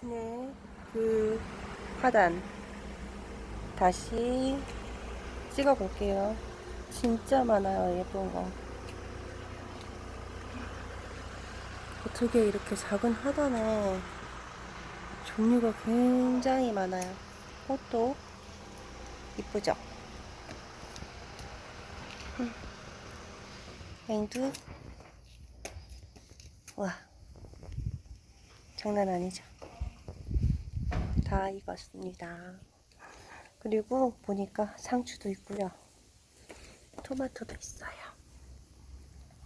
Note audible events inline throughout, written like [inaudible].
대신에 그 화단 다시 찍어 볼게요. 진짜 많아요, 예쁜 거. 어떻게 이렇게 작은 화단에 종류가 굉장히 많아요. 꽃도 이쁘죠? 음. 앵두 와 장난 아니죠? 다 익었습니다. 그리고 보니까 상추도 있고요. 토마토도 있어요.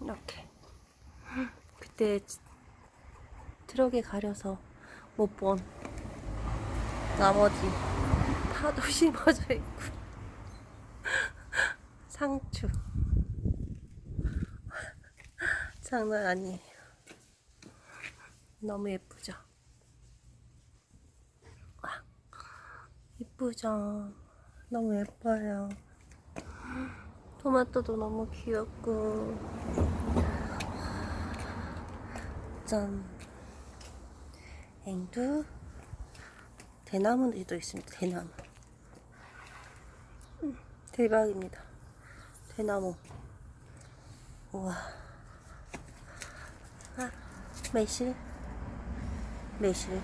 이렇게. 그때 트럭에 가려서 못 본 나머지 파도 [laughs] 심어져 있고 상추 [laughs] 장난 아니에요. 너무 예쁘죠? 예쁘죠? 너무 예뻐요. 토마토도 너무 귀엽고. 짠. 앵두. 대나무도 있습니다. 대나무. 음, 대박입니다. 대나무. 우와. 아, 매실. 매실.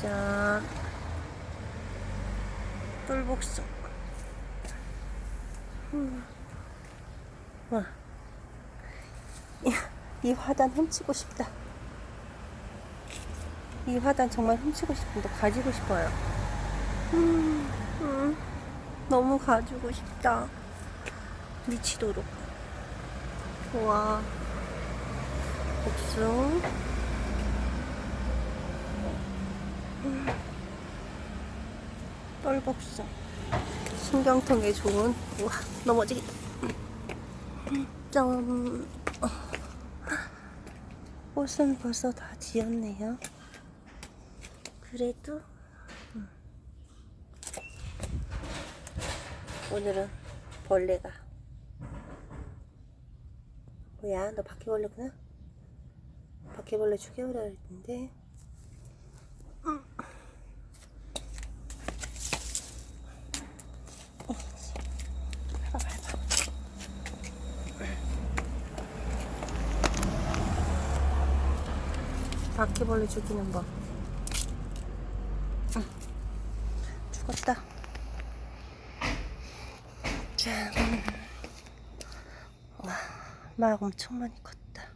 자 똘복숭 음. 와. 이, 이 화단 훔치고 싶다. 이 화단 정말 훔치고 싶은데 가지고 싶어요. 음, 음, 너무 가지고 싶다. 미치도록. 우와. 복숭. 음, 뻘복숭. 신경통에 좋은. 우와, 넘어지겠다. 짠. 어. 꽃은 벌써 다 지었네요. 그래도 음. 오늘은 벌레가 뭐야 너 바퀴벌레구나 바퀴벌레 죽여오라 했는데 음. 밟아 밟아 바퀴벌레 죽이는 법 응. 죽었다 짠. 와, 막 엄청 많이 컸다.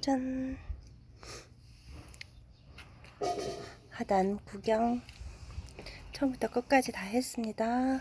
짠. 하단 구경 처음부터 끝까지 다 했습니다.